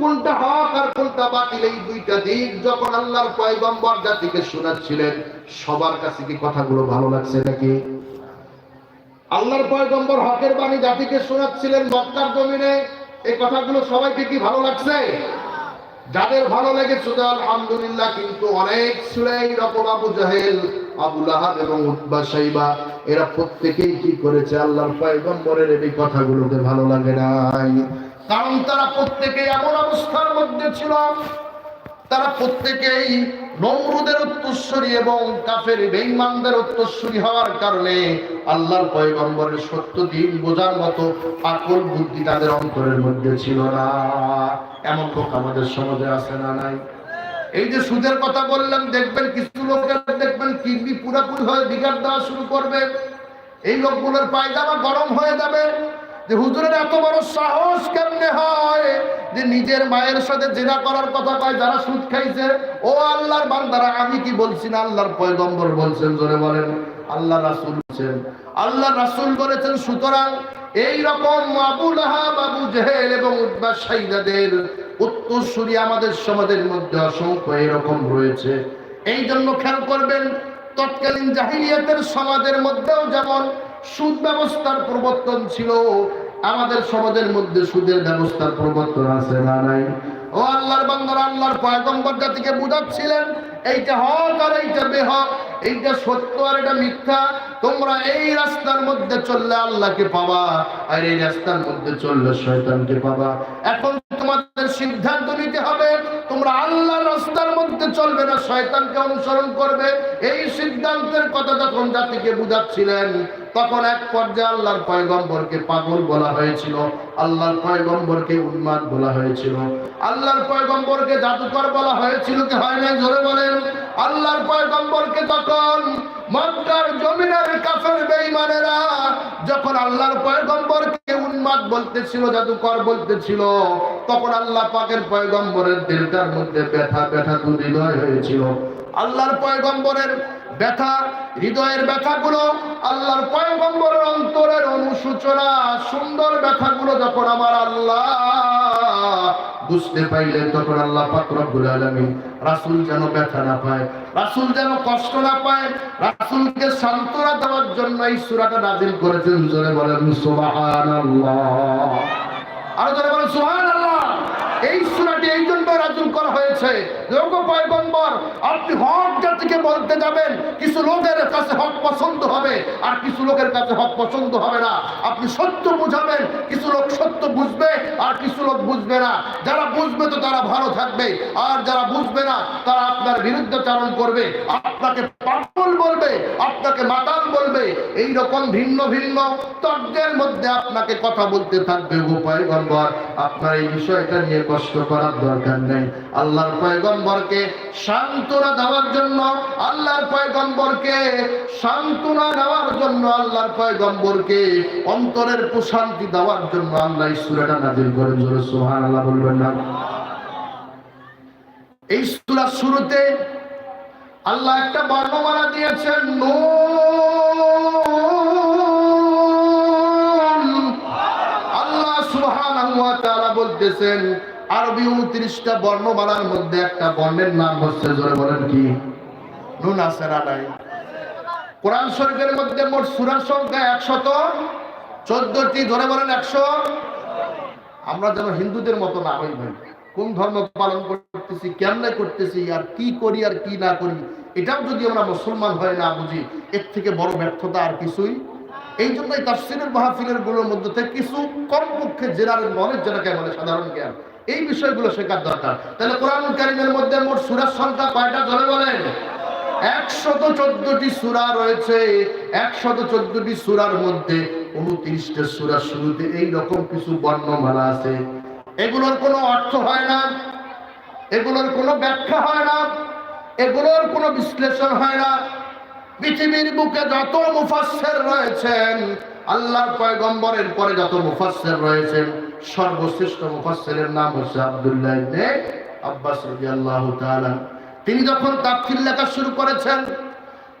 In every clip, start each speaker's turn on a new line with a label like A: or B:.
A: কোনটা হক আর কোনটা বাতিল এই দুইটা দিক যখন আল্লাহর পয়গম্বর জাতিকে শোনাচ্ছিলেন, সবার কাছে কি কথাগুলো ভালো লাগছে নাকি? আল্লাহর পয়গম্বর হকের বাণী জাতিকে শোনাচ্ছিলেন মক্কার জমিনে, এই কথাগুলো সবাইকে কি ভালো লাগছে? যাদের ভালো লেগেছে আলহামদুলিল্লাহ, কিন্তু অনেক ছিল এইরকম আবু জাহেল, আবু লাহাব এবং উতবা সাইবা, এরা প্রত্যেকেই কি করেছে? আল্লাহর পয়গম্বরের এই কথাগুলোকে ভালো লাগে নাই। কারণ তারা প্রত্যেকেই এমন অবস্থার মধ্যে ছিল। তারা প্রত্যেকেই নমরুদের উত্তরস্বরী এবং কাফের বেঈমানদের উত্তরস্বরী হওয়ার কারণে আল্লাহর পয়গম্বরের সত্য দিন বোঝার মতো আকল বুদ্ধি তাদের অন্তরের মধ্যে ছিল না। এমন লোক আমাদের সমাজে আছে না নাই? এই যে সুদের কথা বললাম, দেখবেন কিছু লোকের, দেখবেন কিডনি পুরাপুরি হয়ে বিগার দেওয়া শুরু করবে। এই লোকগুলোর পায়জামা গরম হয়ে যাবে। যে হুজুরের এত বড় সাহস কেমনে হয়? যে নিজের মায়ের সাথে জেনা করার কথা কয়, যারা সুদ খাইছে, ও আল্লাহর বান্দারা, আমি কি বলছি না? আল্লাহর পয়গম্বর বলছেন, জোরে বলেন, আল্লাহ রাসূল বলছেন। আল্লাহ রাসূল বলেছেন, সুতরাং এই রকম আবুল আহাব আবু জেহেল এবং উদ্বা সাইদাদের উত্তরসূরি আমাদের সমাজের মধ্যে অসংখ্য এরকম রয়েছে। এই জন্য খেয়াল করবেন, তৎকালীন জাহিলিয়াতের সমাজের মধ্যেও যেমন সুদ ব্যবস্থার প্রবর্তন ছিল। আমাদের সমাজের মধ্যে সুদের ব্যবস্থার প্রবর্তন আছে না নাই? ও আল্লাহর বান্দারা, আল্লাহর পয়গম্বর জাতিকে বুঝাচ্ছিলেন, এইটা হক আর এইটা বেহক, এইটা সত্য আর এটা মিথ্যা, তোমরা এই রাস্তার মধ্যে চললে আল্লাহকে পাবা, আর এই রাস্তার মধ্যে চললে শয়তানকে পাবা। এখন তোমাদের সিদ্ধান্ত নিতে হবে, তোমরা আল্লাহর রাস্তার মধ্যে চলবে না, শয়তানকে অনুসরণ করবে। এই সিদ্ধান্তের কথা যখন জাতিকে বুঝাচ্ছিলেন, তখন এক পর্যায়ে আল্লাহর পয়গম্বরকে পাগল বলা হয়েছিল। আল্লাহর পয়গম্বরকে উন্মাদ বলা হয়েছিল। আল্লাহর পয়গম্বরকে জাদুকর বলা হয়েছিল কি হয় না জোরে বলেন। আল্লাহর পয়গম্বরকে তখন মক্কার জমিনের কাফের বেঈমানেরা যখন আল্লাহর পয়গম্বরকে উন্মাদ বলতেছিল, জাদুকর বলতেছিল, তখন আল্লাহ পাকের পয়গম্বরের দিলটার মধ্যে ব্যথা ব্যথা দুর্হৃদয় হয়েছিল। আল্লাহর পয়গম্বরের ব্যথা, হৃদয়ের ব্যথাগুলো আল্লাহর পয়গম্বরের অন্তরের অনুসূচনা, সুন্দর ব্যথাগুলো যখন আমার আল্লাহ বুঝতে পাইলেন তখন আল্লাহ পাকরবুল আলমী রাসুল যেন ব্যথা না পায়, রাসুল যেন কষ্ট না পায়, রাসুলকে সান্ত্বনা দেওয়ার জন্য এই সুরাটা নাজিল করেছেন। জোরে বলেন, সুবহানাল্লাহ। আর জোরে বলেন, সুবহানাল্লাহ। এই সুরাটি এই জন্য রাজুল করা হয়েছে। লোক পয়গম্বর, আপনি হক জাতিকে বলতে যাবেন, কিছু লোকের কাছে হক পছন্দ হবে, আর কিছু লোকের কাছে হক পছন্দ হবে না। আপনি সত্য বুঝাবেন, কিছু লোক সত্য বুঝবে, আর কিছু লোক বুঝবে না। যারা বুঝবে তো তারা ভালো থাকবে, আর যারা বুঝবে না, তারা আপনার বিরুদ্ধে চারণ করবে। আপনাকে পাগল বলবে, আপনাকে মাতাল বলবে, এই রকম ভিন্ন ভিন্ন তর্কের মধ্যে আপনাকে কথা বলতে থাকবে গো পয়গম্বর। আপনার এই বিষয়টা নিয়ে কষ্ট করার দরকার নেই। আল্লাহর পয়গম্বরকে সান্ত্বনা দেওয়ার জন্য, আল্লাহর পয়গম্বরকে সান্ত্বনা দেওয়ার জন্য, আল্লাহর পয়গম্বরকে অন্তরের প্রশান্তি দেওয়ার জন্য আল্লাহ সূরাটা নাযিল করেন। জোরে সুবহানাল্লাহ বলবেন না। এই সূরার শুরুতে আল্লাহ একটা বর্ণমালা দিয়েছেন, নুন। আল্লাহ ওয়া বলতেছেন আরবি 29টা বর্ণমালার মধ্যে একটা বর্ণের নাম হচ্ছে, জোরে বলেন কি? নুন আছে নাই? কোরআন শরীফের মধ্যে মোট সূরার সংখ্যা 114টি ধরে বলেন 100 আমরা যেন হিন্দুদের মতো না হই ভাই। কোন ধর্ম পালন করতেছি, কেমনে করতেছি, আর কি করি আর কি না করি, এটাও যদি আমরা মুসলমান হয় না বুঝি, এর থেকে বড় ব্যর্থতা আর কিছুই এই জন্যই তাফসিরের মাহফিলেরগুলোর মধ্যে থেকে কিছু কমপক্ষে জেনারেল নলেজ যেটাকে বলে সাধারণ জ্ঞান। এই বিষয়গুলো শেখার দরকার। তাহলে কোরআন কারিমের মধ্যে মোট সুরার সংখ্যা কয়টা? ধরে বলেন। একশত চোদ্দটি সুরা রয়েছে। একশত চোদ্দটি সুরার মধ্যে উনত্রিশটা সুরার শুরুতে এই রকম কিছু বর্ণমালা আছে। এগুলোর কোনো অর্থ হয় না। এগুলোর কোনো ব্যাখ্যা হয় না। এগুলোর কোনো বিশ্লেষণ হয় না। পৃথিবীর বুকে যত মুফাসসির রয়েছেন, আল্লাহর পয়গম্বরের পরে যত মুফাসসির রয়েছেন সর্বশ্রেষ্ঠ মুফাসসিরের নাম হচ্ছে আব্দুল্লাহ ইবনে আব্বাস রাদিয়াল্লাহু তাআলা। তিনি যখন তাফসীর লেখা শুরু করেছেন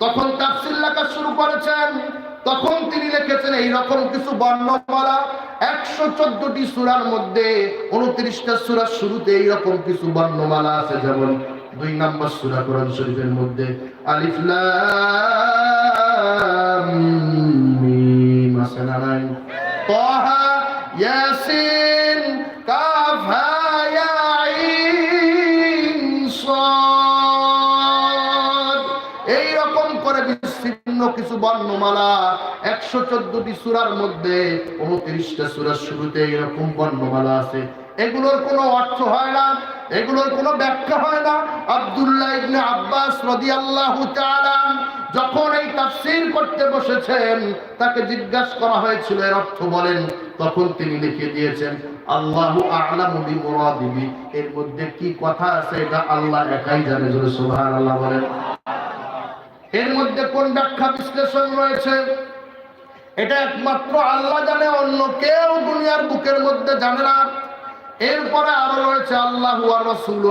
A: তখন তাফসীর লেখা শুরু করেছেন তখন তিনি লিখেছেন এইরকম কিছু বর্ণমালা একশো চোদ্দটি সুরার মধ্যে উনত্রিশটা সুরার শুরুতে এইরকম কিছু বর্ণমালা আছে যেমন দুই নম্বর সুরা কোরআন শরীফের মধ্যে আলিফ লাম মিম আছে না নাই? তাহা ইয়াসিন কাফ হা ইয়া আইন এই রকম করে বিচ্ছিন্ন কিছু বর্ণমালা একশো চোদ্দটি সুরার মধ্যে উনত্রিশটা সুরার শুরুতে এরকম বর্ণমালা আছে। এগুলোর কোনো অর্থ হয় না, এগুলোর কোনো ব্যাখ্যা হয় না। আব্দুল্লাহ ইবনে আব্বাস রাদিয়াল্লাহু তাআলা যখন এই তাফসীর করতে বসেছেন, তাকে জিজ্ঞাসা করা হয়েছিল, এর অর্থ বলেন। তখন তিনি লিখে দিয়েছেন, আল্লাহু আ'লামু বিমুরাদিহি এর মধ্যে কি কথা আছে, এটা আল্লাহ একাই জানে, জোরে সুবহানাল্লাহ বলেন। এর মধ্যে কোন ব্যাখ্যা বিশ্লেষণ রয়েছে? এটা একমাত্র আল্লাহ জানে, অন্য কেউ দুনিয়ার বুকের মধ্যে জানে না। এরপরে আরও রয়েছে আল্লাহ রসুল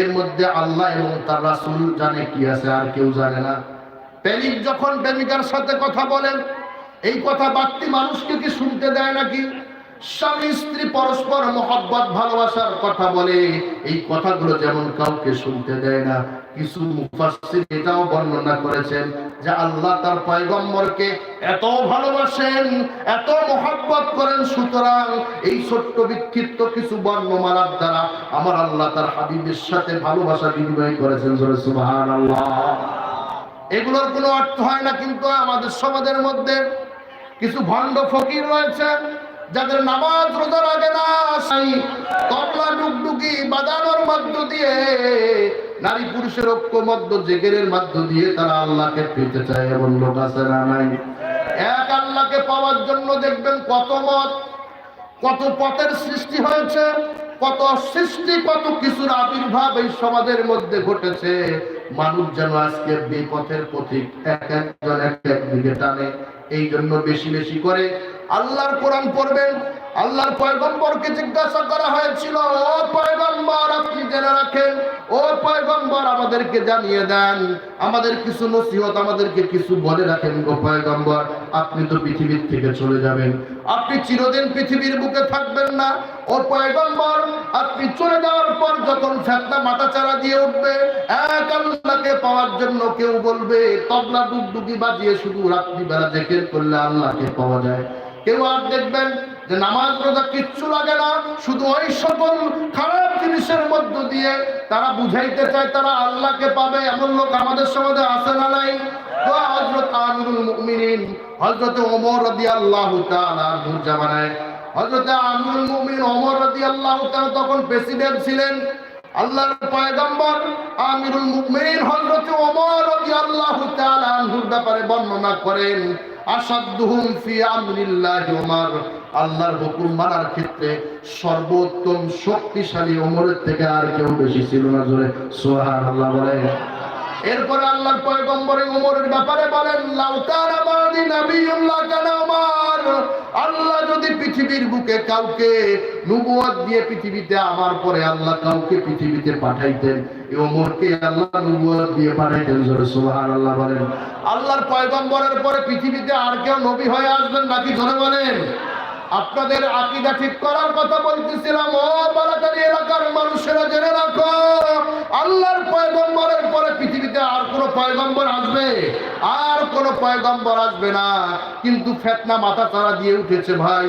A: এর মধ্যে আল্লাহ এবং তার রাসূল জানে কি আছে আর কেউ জানে না। প্রেমিক যখন প্রেমিকার সাথে কথা বলেন, এই কথা বাড়তি মানুষকে কি শুনতে দেয় নাকি? স্বামী, স্ত্রী পরস্পর মহব্বত, ভালোবাসার কথা বলে, এই কথাগুলো যেমন কাউকে শুনতে দেয় না, কিছু মুফাসসির এটাও বর্ণনা করেছেন। যে আল্লাহ তার পয়গম্বরকে এত ভালোবাসেন, এত মহব্বত করেন, সুতরাং এই ছোট্ট বিক্ষিপ্ত কিছু বর্ণমালার দ্বারা আমার আল্লাহ তার হাবিবের সাথে ভালোবাসা বিনিময় করেছেন, জোরে সুবহানাল্লাহ। এগুলোর কোনো অর্থ হয় না, কিন্তু আমাদের সমাজের মধ্যে কিছু ভণ্ড ফকির রয়েছে, যাদের নামাজ রোজা লাগে না, সেই তবলা ডুগডুগি বাজানোর মধ্য দিয়ে নারী পুরুষের ঐক্যমধ্য জেগেরের মধ্য দিয়ে তারা আল্লাহকে পেতে চায় এমন লোক আছে না নাই? এক আল্লাহকে পাওয়ার জন্য দেখবেন কত মত, কত পথের সৃষ্টি হয়েছে, কত সৃষ্টি, কত কিছুর আবির্ভাব এই সমাজের মধ্যে ঘটেছে। মানুষ যেন আজকে বিপথের পথিক, এক একজন এক এক দিকে টানে এই জন্য বেশি বেশি করে আল্লাহর কোরআন পড়বেন আল্লাহর পয়গম্বরকে জিজ্ঞাসা করা হয়েছিল, ও পয়গম্বর, আপনি জেনে রাখেন, ও পয়গম্বর আমাদেরকে জানিয়ে দেন, আমাদের কিছু নসিহত আমাদেরকে কিছু বলে রাখেন গো পয়গম্বর, আপনি তো পৃথিবীর থেকে চলে যাবেন, আপনি চিরদিন পৃথিবীর বুকে থাকবেন না, ও পয়গম্বর, আপনি চলে যাওয়ার পর যখন ফেতনা মাথা চারা দিয়ে উঠবে, এক আল্লাহকে পাওয়ার জন্য কেউ বলবে, তবলা ডুগডুগি বাজিয়ে শুধু রাত্রিবেলা জেকের করলে আল্লাহকে পাওয়া যায়। কেউ আর দেখবেন যে নামাজ রোজা কিচ্ছু লাগে না, শুধু ওই সকল খারাপ জিনিসের মধ্য দিয়ে তারা বুঝাইতে চায়, তারা আল্লাহকে পাবে। এমন লোক আমাদের সমাজে আসে না নাই? তো হযরত আমিরুল মুমিনিন, হযরত ওমর তাআলা নূর জামানায়। হযরত আমিরুল মুমিনিন, ওমর রাদিয়াল্লাহু তাআলা তখন প্রেসিডেন্ট ছিলেন। আল্লাহর পয়গম্বর আমিরুল হযরত ওমর রাদিয়াল্লাহু তাআলা আনহুর ব্যাপারে বর্ণনা করেন। আসাদুহুম ফি আমরিল্লাহি উমর। আল্লাহর হুকুম মানার ক্ষেত্রে সর্বোত্তম শক্তিশালী ওমরের থেকে আর কেউ বেশি ছিল না, জোরে সুবহানাল্লাহ বলে এরপরে আল্লাহর পয়গম্বর এই ওমরের ব্যাপারে বলেন লাউকানা বাদি নবিয়ুল্লাহ কানা ওমর। আল্লাহ যদি পৃথিবীর বুকে কাউকে নবুয়ত দিয়ে পৃথিবীতে আমার পরে আল্লাহ কাউকে পৃথিবীতে পাঠাইতেন এই ওমরকে আল্লাহ নবুয়ত দিয়ে পাঠাইতেন, জোরে সুবহানাল্লাহ বলেন। আল্লাহর পয়গম্বরের পরে পৃথিবীতে আর কেউ নবী হয়ে আসবেন নাকি জোরে বলেন? আপনাদের আকিদা ঠিক করার কথা বলতেছিলাম, ও বালাকারি এলাকার মানুষেরা জেনে রাখো, আল্লাহর পয়গম্বরের পৃথিবীতে আর কোনো পয়গম্বর আসবে? আর কোনো পয়গম্বর আসবে না। কিন্তু ফেতনা মাথা তারা দিয়ে উঠেছে ভাই।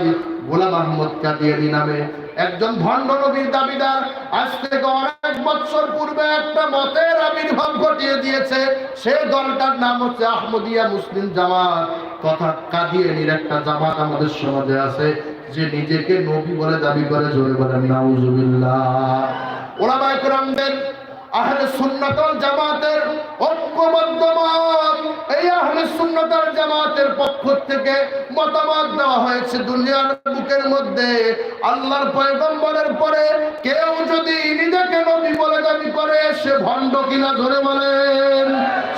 A: গোলাম আহমদ কাদিয়ানি নামে একজন ভণ্ড নবীর দাবিদার। আজ থেকে অনেক বছর পূর্বে একটা মতের আবির্ভাব ঘটিয়ে দিয়েছে। সে দলটার নাম হচ্ছে আহমদিয়া মুসলিম জামাত। তথা কাদিয়ানির একটা জামাত আমাদের সমাজে আছে, যে নিজেকে নবী বলে দাবি করে, জোরে বলেন, নাউজুবিল্লাহ। ওলামায়ে কেরামদের আহলে জামাতের ঐক্যবদ্ধ মত। এই আহলে জামাতের পক্ষ থেকে মতামত দেওয়া হয়েছে দুনিয়ার বুকের মধ্যে। আল্লাহর পয়গম্বরের পরে কেউ যদি নিজেকে নবী বলে দাবি করে, সে ভণ্ড কিনা ধরে বলেন।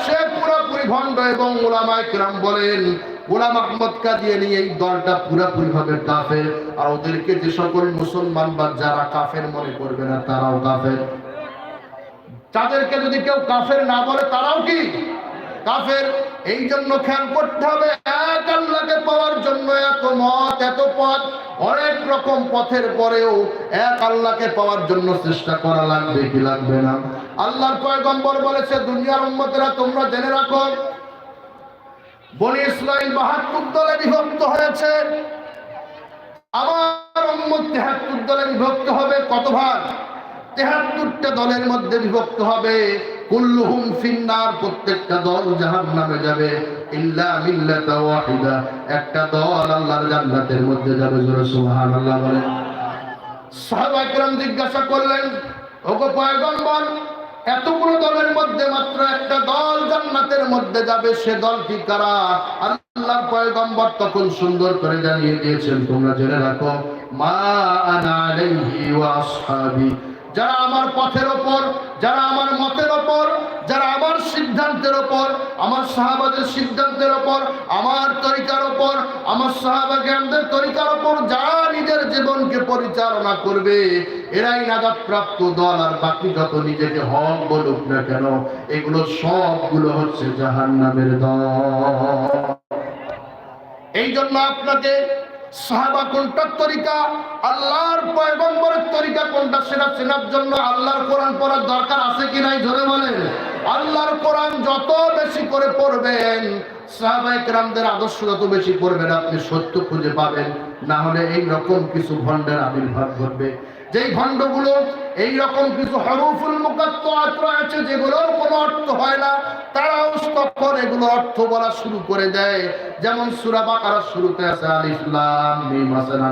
A: সে পুরোপুরি ভণ্ড এবং ওলামায়ে কেরাম বলেন গোলাম আহমদ কাদিয়ানি এই দলটা পুরাপুরি ভাবে কাফের। আর ওদেরকে যে সকল মুসলমান বা যারা কাফের মনে করবে না, তারাও কাফের। তাদেরকে যদি কেউ কাফের না বলে, তারাও কি? কাফের। এই জন্য খেয়াল করতে হবে, এক আল্লাহকে পাওয়ার জন্য এত মত, এত পথ, অনেক রকম পথের পরেও এক আল্লাহকে পাওয়ার জন্য চেষ্টা করা লাগবে কি লাগবে না? আল্লাহর পয়গম্বর বলেছে, দুনিয়ার উম্মতেরা তোমরা জেনে রাখো, বনি ইসরাইল বাহাত্তর দলে বিভক্ত হয়েছে। আমার উম্মত তেহাত্তর দলে বিভক্ত হবে কত ভাগ তেহাত্তরটা দলের মধ্যে বিভক্ত হবে। কুল্লুহুম ফিন্নার প্রত্যেকটা দল জাহান্নামে যাবে। ইল্লা মিল্লাতা ওয়াহিদা। একটা দল আল্লাহর জান্নাতের মধ্যে যাবে, জোরে সাহাবা জিজ্ঞাসা করলেন পয়গম্বর, এতগুলো দলের মধ্যে মাত্র একটা দল জান্নাতের মধ্যে যাবে, সে দলটি কারা? আল্লাহর পয়গম্বর তখন সুন্দর করে জানিয়ে দিয়েছেন, তোমরা জেনে রাখো, মা আনা আলাইহি ওয়া আসহাবি। যারা আমার পথের ওপর, যারা আমার মতের ওপর, যারা আমার সিদ্ধান্তের ওপর, আমার সাহাবাদের সিদ্ধান্তের ওপর, আমার তরিকার ওপর, আমার সাহাবা জ্ঞানদের তরিকার ওপর যারা নিজের জীবনকে পরিচালনা করবে, এরাই নাজাত প্রাপ্ত দল আর বাকি যত নিজেকে হক বলুক না কেন, এগুলো সবগুলো হচ্ছে জাহান্নামের দল। এই জন্য আপনাকে সাহাবা কোনটা তরিকা? আল্লাহর পয়গম্বরের তরিকা কোনটা? চেনার জন্য আল্লাহর কোরআন পড়ার দরকার আছে কি নাই ধরে বলেন? আল্লাহর কোরআন যত বেশি করে পড়বেন সাহাবায়ে কেরামদের আদর্শ যত বেশি আপনি সত্য খুঁজে পাবেন। না হলে এই রকম কিছু ভণ্ডের আবির্ভাব ঘটবে। যেই ভণ্ডগুলো এই রকম কিছু হরফুল মুকাত্তাত রয়েছে, যেগুলোর কোনো অর্থ হয় না, তারাও তখন এগুলো অর্থ বলা শুরু করে দেয়। যেমন সূরা বাকারার শুরুতে আছে আলিফ, লাম, মিম আছে না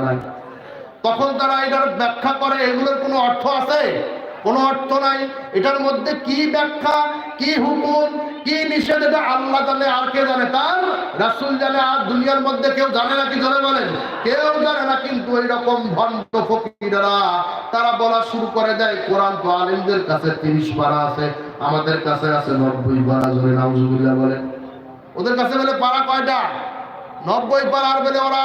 A: তখন তারা এটার ব্যাখ্যা করে, এগুলোর কোনো অর্থ আছে? কোনো অর্থ নাই। এটার মধ্যে কি ব্যাখ্যা, কি হুকুম, কি নিষেধ এটা আল্লাহ জানে, আর কে জানে? তার রাসূল জানে, আর দুনিয়ার মধ্যে কেউ জানে না কি জানে বলেন? কেউ জানে না, কিন্তু ওই রকম ভণ্ড ফকিররা, তারা বলা শুরু করে দেয়, কোরআন তো আলিমদের কাছে তিরিশ পারা আছে, আমাদের কাছে আছে নব্বই পারা, জোরে নাউজুবিল্লাহ বলেন। ওদের কাছে বলে পারা কয়টা? নব্বই পারার বলে ওরা।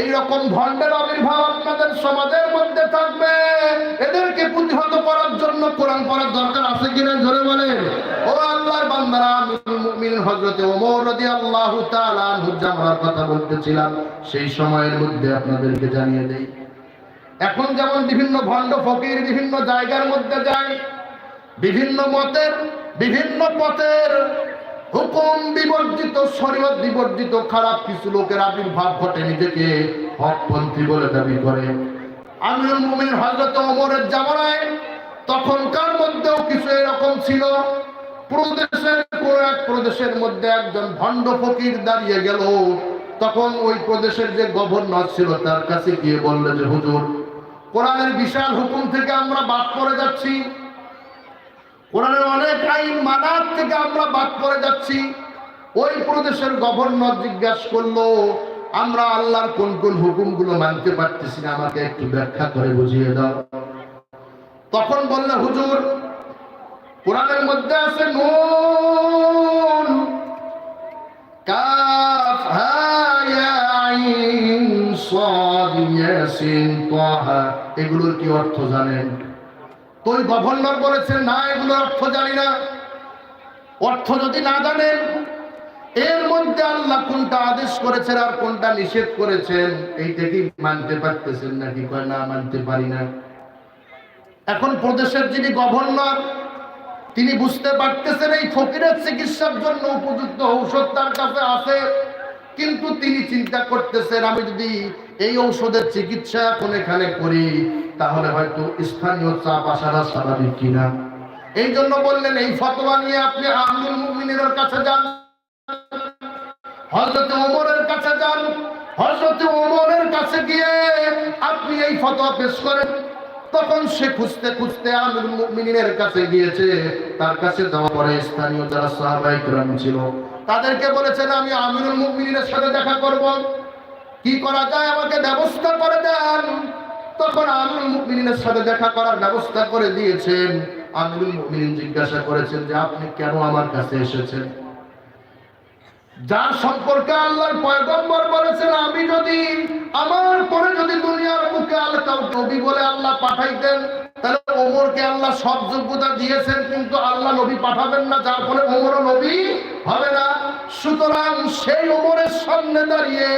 A: এই রকম ভণ্ডের আবির্ভাব আপনাদের সমাজের মধ্যে থাকবে জামার কথা বলতেছিলাম, সেই সময়ের মধ্যে আপনাদেরকে জানিয়ে এখন যেমন বিভিন্ন ভণ্ড ফকির বিভিন্ন জায়গার মধ্যে যায়, বিভিন্ন মতের, বিভিন্ন পথের হুকুম বিবর্জিত, শরীয়ত বিবর্জিত, খারাপ কিছু লোকের আবির্ভাব ঘটে নিজেকে হকপন্থী বলে দাবি করে। আমিরুল মুমিন হযরত ওমরের জামানায় তখনকার মধ্যেও কিছু এরকম ছিল। প্রদেশের এক প্রদেশের মধ্যে একজন ভণ্ড ফকির দাঁড়িয়ে গেল। তখন ওই প্রদেশের যে গভর্নর ছিল তার কাছে গিয়ে বলল যে, হুজুর, কোরআনের বিশাল হুকুম থেকে আমরা বাদ পড়ে যাচ্ছি। কোরআনের অনেক আইন মানার থেকে আমরা বাদ পড়ে যাচ্ছি। ওই প্রদেশের গভর্নর জিজ্ঞাসা করল, আমরা আল্লাহর কোন কোন হুকুমগুলো মানতে পারতেছি না, আমাকে একটু ব্যাখ্যা করে বুঝিয়ে দাও। তখন বললে, হুজুর কোরআনের মধ্যে আছে নুন। কাফ, হা সাদ ইয়াসিন, তাহা। এগুলোর কি অর্থ জানেন? তো ওই গভর্নর বলেছেন, না এগুলো অর্থ জানি না। অর্থ যদি না জানেন, এর মধ্যে আল্লাহ কোনটা আদেশ করেছেন আর কোনটা নিষেধ করেছেন, এইটা কি মানতে পারতেছেন নাকি? কয়, না, মানতে পারি না। এখন প্রদেশের যিনি গভর্নর তিনি বুঝতে পারতেছেন এই ফকিরের চিকিৎসার জন্য উপযুক্ত ঔষধ তার কাছে আছে। কিন্তু তিনি চিন্তা করতেছেন, আমি যদি এই ঔষধের চিকিৎসা এখন এখানে করি, তাহলে হয়তো স্থানীয় চাপ আসাটা স্বাভাবিক কিনা। এই জন্য বললেন, এই ফতোয়া নিয়ে আপনি আমিরুল মুমিনের কাছে যান। হযরত ওমরের কাছে যান। হযরত ওমরের কাছে গিয়ে আপনি এই ফতোয়া পেশ করেন। তখন সে খুঁজতে খুঁজতে আমির মুমিনের কাছে গিয়েছে, তার কাছে যাওয়া পরে স্থানীয় যারা সাহাবাই গ্রাম ছিল, তাদেরকে বলেছেন, আমি আমিরুল মুমিনের সাথে দেখা করব। কি করা যায়? আমাকে ব্যবস্থা করে দেন। তখন আমিরুল মুমিনের সাথে দেখা করার ব্যবস্থা করে দিয়েছেন। আমিরুল মুমিন জিজ্ঞাসা করেছেন যে, আপনি কেন আমার কাছে এসেছেন? যার সম্পর্কে আল্লাহর পয়গম্বর বলেছেন, আমি যদি আমার নবী বলে আল্লাহ পাঠাইতেন। তাহলে ওমরকে আল্লাহ সব যোগ্যতা দিয়েছেন, কিন্তু আল্লাহ নবী পাঠাবেন না, যার ফলে ওমরও নবী হবে না। সুতরাং সেই ওমরের সামনে দাঁড়িয়ে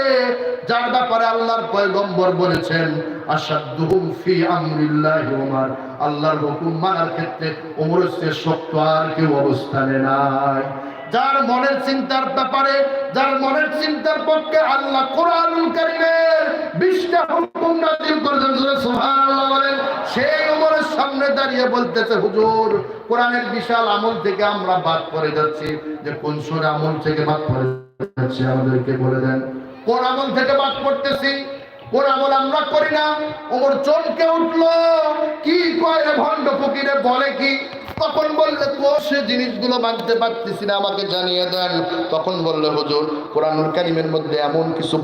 A: যার ব্যাপারে আল্লাহর পয়গম্বর বলেছেন হুকুম মানার ক্ষেত্রে শক্ত আর কেউ অবস্থানে নাই। যার মনের চিন্তার ব্যাপারে, যার মনের চিন্তার পক্ষে আল্লাহ কোরআনুল কারীমের 20টা হুকুম নাযিল করেছেন সুবহানাল্লাহ বলেন সেই ওমরের দাঁড়িয়ে বলতেছে, হুজুর, কোরআনের বিশাল আমল থেকে আমরা বাদ করে যাচ্ছি। যে কোন সুর আমল থেকে বাদ করে যাচ্ছি, আমাদেরকে বলে দেন। কোন আমল থেকে বাদ করতেছি কোন আমল আমরা করি না? উঠল। কি কয় ভণ্ড ফকিরে, বলে কি? তখন বললে সে জিনিসগুলো মানতে পারতেছি না, আমাকে জানিয়ে দেন। তখন বললে, হুজুর, কোরআনুল কারিমের মধ্যে এমন কিছু